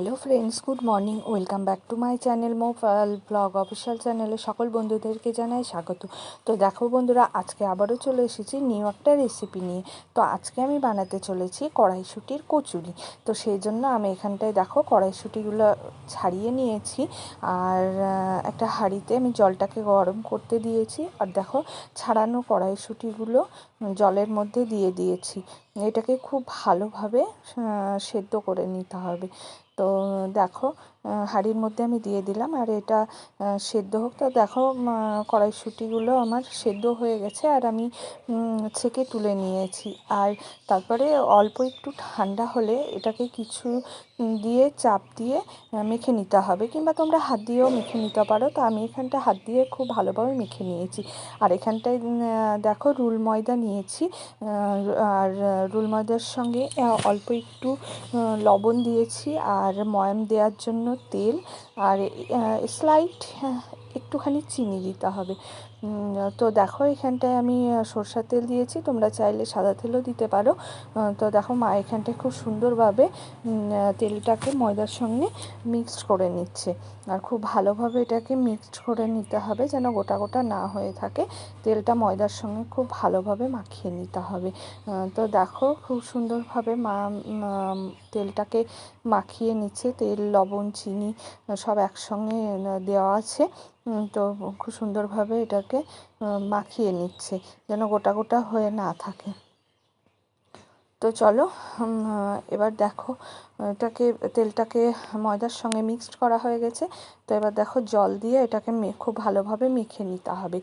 Hello friends good morning welcome back to my channel mobile blog official চ্যানেলে সকল বন্ধুদেরকে জানাই স্বাগত। তো দেখো বন্ধুরা, আজকে আবারও চলে এসেছি নিউ একটা রেসিপি নিয়ে। তো আজকে আমি বানাতে চলেছি কড়াইশুটির কচুরি। তো সেই জন্য আমি এখানটায় দেখো কড়াইশুটিগুলো ছাড়িয়ে নিয়েছি। আর একটা হাঁড়িতে আমি জলটাকে গরম করতে দিয়েছি। আর দেখো ছাড়ানো কড়াইশুটিগুলো জলের মধ্যে দিয়ে দিয়েছি। এটাকে খুব ভালোভাবে সেদ্ধ করে নিতে হবে। তো দেখো হাঁড়ির মধ্যে আমি দিয়ে দিলাম। আর এটা সেদ্ধ হোক। তো দেখো কড়াইশুঁটিগুলো আমার সেদ্ধ হয়ে গেছে আর আমি ছেঁকে তুলে নিয়েছি। আর তারপরে অল্প একটু ঠান্ডা হলে এটাকে কিছু দিয়ে চাপ দিয়ে মেখে নিতে হবে। কিংবা তোমরা হাত দিয়েও মেখে নিতে পারো। তো আমি এখানটা হাত দিয়ে খুব ভালোভাবে মেখে নিয়েছি। আর এখানটায় দেখো রুল ময়দা নিয়েছি। আর রুল ময়দার সঙ্গে অল্প একটু লবণ দিয়েছি। আর ময়াম দেওয়ার জন্য তেল আর স্লাইট একটুখানি চিনি দিতে হবে। তো দেখো, এখানটায় আমি সরষার তেল দিয়েছি। তোমরা চাইলে সাদা তেলও দিতে পারো। তো দেখো, মা এখানটায় খুব সুন্দরভাবে তেলটাকে ময়দার সঙ্গে মিক্সড করে নিচ্ছে। আর খুব ভালোভাবে এটাকে মিক্সড করে নিতে হবে যেন গোটা গোটা না হয়ে থাকে। তেলটা ময়দার সঙ্গে খুব ভালোভাবে মাখিয়ে নিতে হবে। তো দেখো, খুব সুন্দরভাবে মা তেলটাকে মাখিয়ে নিচ্ছে। তেল, লবণ, চিনি সব একসঙ্গে দেওয়া আছে। তো খুব সুন্দরভাবে এটাকে মাখিয়ে নিচ্ছে, যেন গোটা গোটা হয়ে না থাকে। তো চলো এবার দেখো, এটাকে, তেলটাকে ময়দার সঙ্গে মিক্সড করা হয়ে গেছে। তো এবার দেখো, জল দিয়ে এটাকে খুব ভালোভাবে মেখে নিতে হবে।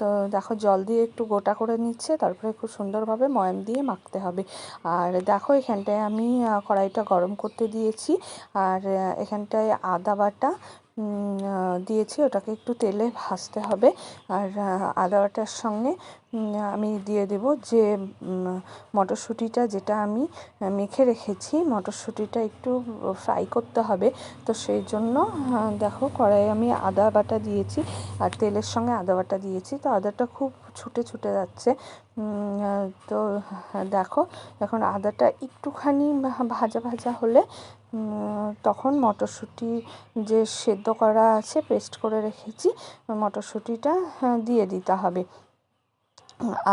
তো দেখো, জল দিয়ে একটু গোটা করে নিচ্ছে, তারপরে খুব সুন্দরভাবে ময়াম দিয়ে মাখতে হবে। আর দেখো, এখানটায় আমি কড়াইটা গরম করতে দিয়েছি। আর এখানটায় আদা বাটা দিয়েছি, ওটাকে একটু তেলে ভাজতে হবে। আর আদা বাটার সঙ্গে আমি দিয়ে দেব যে মটরশুঁটিটা যেটা আমি মেখে রেখেছি, মটরশুঁটিটা একটু ফ্রাই করতে হবে। তো সেই জন্য দেখো কড়াইয়ে আমি আদা বাটা দিয়েছি, আর তেলের সঙ্গে আদা বাটা দিয়েছি। তো আদাটা খুব ছুটে ছুটে যাচ্ছে। তো দেখো, এখন আদাটা একটুখানি ভাজা ভাজা হলে তখন মটরশুঁটি যে সেদ্ধ করা আছে, পেস্ট করে রেখেছি, মটরশুঁটিটা দিয়ে দিতে হবে।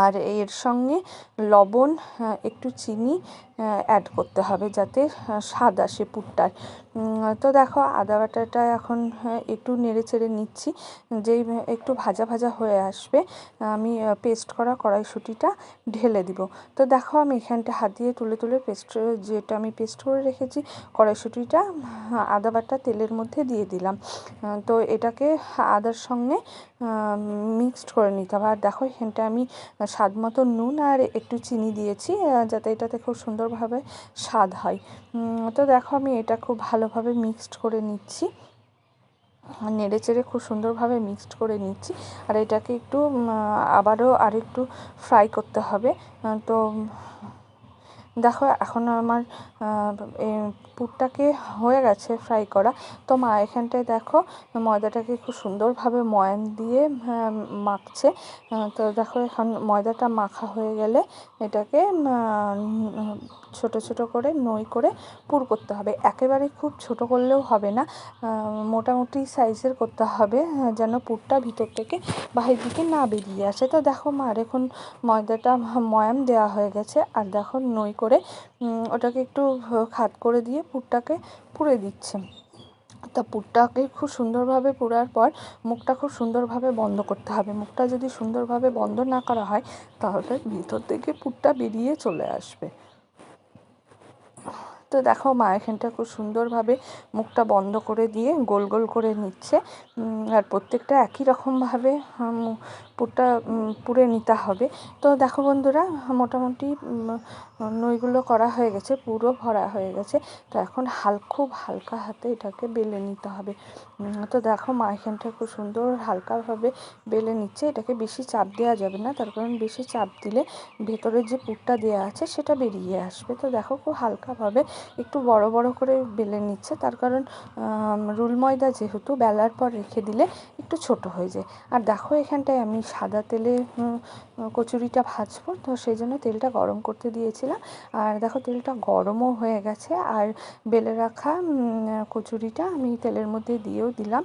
আর এর সঙ্গে লবণ একটু চিনি অ্যাড করতে হবে যাতে স্বাদ আসে পুরটার। তো দেখো, আদা বাটাটা এখন একটু নেড়ে চেড়ে নিচ্ছি। যেই, একটু ভাজা ভাজা হয়ে আসবে, আমি পেস্ট করা কড়াইশুঁটিটা ঢেলে দিব। তো দেখো, আমি এখানটা হাত দিয়ে তুলে তুলে পেস্ট যেটা আমি পেস্ট করে রেখেছি, কড়াইশুঁটিটা, আদা বাটা তেলের মধ্যে দিয়ে দিলাম। তো এটাকে আদার সঙ্গে মিক্সড করে নিতে হবে। আর দেখো, এখানটা আমি স্বাদ মতো নুন আর একটু চিনি দিয়েছি যাতে এটাতে খুব সুন্দরভাবে স্বাদ হয়। তো দেখো আমি এটা খুব ভালোভাবে মিক্সড করে নিচ্ছি। নেড়ে চেড়ে খুব সুন্দরভাবে মিক্সড করে নিচ্ছি। আর এটাকে একটু আবারও আর একটু ফ্রাই করতে হবে। তো দেখো, এখন আমার পুরটাকে হয়ে গেছে ফ্রাই করা। তো মা, এখানটায় দেখো, ময়দাটাকে খুব সুন্দরভাবে ময়ান দিয়ে মাখছে। তো দেখো, এখন ময়দাটা মাখা হয়ে গেলে এটাকে ছোট ছোট করে, নই করে পুর করতে হবে। একেবারে খুব ছোট করলেও হবে না। মোটামুটি সাইজের করতে হবে যেন পুরটা ভিতর থেকে বাহির দিকে না বেরিয়ে আসে। তো দেখো মার এখন ময়দাটা ময়াম দেওয়া হয়ে গেছে। আর দেখো, নই করে ওটাকে একটু খাত করে দিয়ে পুরটাকে পুড়ে দিচ্ছে। তা পুরটাকে খুব সুন্দরভাবে পোড়ার পর মুখটা খুব সুন্দরভাবে বন্ধ করতে হবে। মুখটা যদি সুন্দরভাবে বন্ধ না করা হয়, তাহলে ভিতর থেকে পুরটা বেরিয়ে চলে আসবে। তো দেখো মা এখানটা খুব সুন্দরভাবে মুখটা বন্ধ করে দিয়ে গোল গোল করে নিচ্ছে। আর প্রত্যেকটা একই রকমভাবে পুরটা পুড়ে নিতে হবে। তো দেখো বন্ধুরা, মোটামুটি নইগুলো করা হয়ে গেছে, পুরো ভরা হয়ে গেছে। তো এখন হাল, খুব হালকা হাতে এটাকে বেলে নিতে হবে। তো দেখো মা এখানটা খুব সুন্দর হালকাভাবে বেলে নিচ্ছে। এটাকে বেশি চাপ দেওয়া যাবে না, তার কারণ বেশি চাপ দিলে ভেতরের যে পুরটা দেওয়া আছে সেটা বেরিয়ে আসবে। তো দেখো খুব হালকাভাবে একটু বড় বড় করে বেলে নিচ্ছে। তার কারণ রুল ময়দা যেহেতু বেলার পর রেখে দিলে একটু ছোট হয়ে যায়। আর দেখো এখানটায় আমি সাদা তেলে কচুরিটা ভাজবো। তো সেই জন্য তেলটা গরম করতে দিয়েছিলাম। আর দেখো তেলটা গরমও হয়ে গেছে। আর বেলে রাখা কচুরিটা আমি তেলের মধ্যে দিয়েও দিলাম।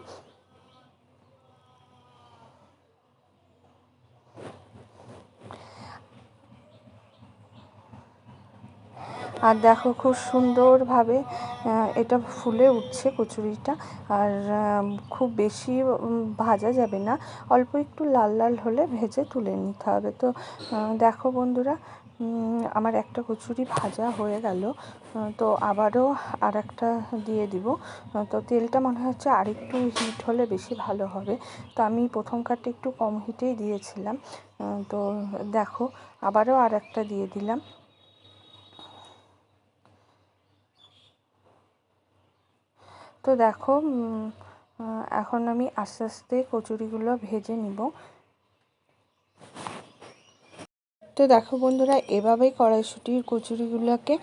আর দেখো খুব সুন্দরভাবে এটা ফুলে উঠছে কচুরিটা। আর খুব বেশি ভাজা যাবে না। অল্প একটু লাল লাল হলে ভেজে তুলে নিতে হবে। তো দেখো বন্ধুরা আমার একটা কচুরি ভাজা হয়ে গেল। তো আবারও আর একটা দিয়ে দিব। তো তেলটা মনে হচ্ছে আরেকটু হিট হলে বেশি ভালো হবে। তো আমি প্রথম কাটে একটু কম হিটেই দিয়েছিলাম। তো দেখো, আবারও আর একটা দিয়ে দিলাম। তো দেখো এখন আমি আস্তে আস্তে কচুরিগুলো ভেজে নিব। তো দেখো বন্ধুরা, এভাবেই কড়াইশুটির কচুরিগুলোকে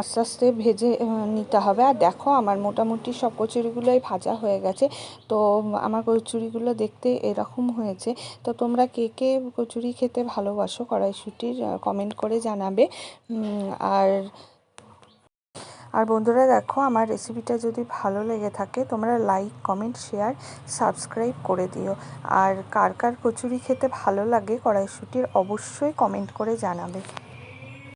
আস্তে আস্তে ভেজে নিতে হবে। আর দেখো, আমার মোটামুটি সব কচুরিগুলোই ভাজা হয়ে গেছে। তো, আমার কচুরিগুলো দেখতে এরকম হয়েছে। তো তোমরা কে কে কচুরি খেতে ভালোবাসো কড়াইশুটির কমেন্ট করে জানাবে। আর আর বন্ধুরা দেখো, আমার রেসিপিটা যদি ভালো লেগে থাকে, তোমরা লাইক কমেন্ট শেয়ার সাবস্ক্রাইব করে দিও। আর কার কার কচুরি খেতে ভালো লাগে কড়াইশুটির, অবশ্যই কমেন্ট করে জানাবে।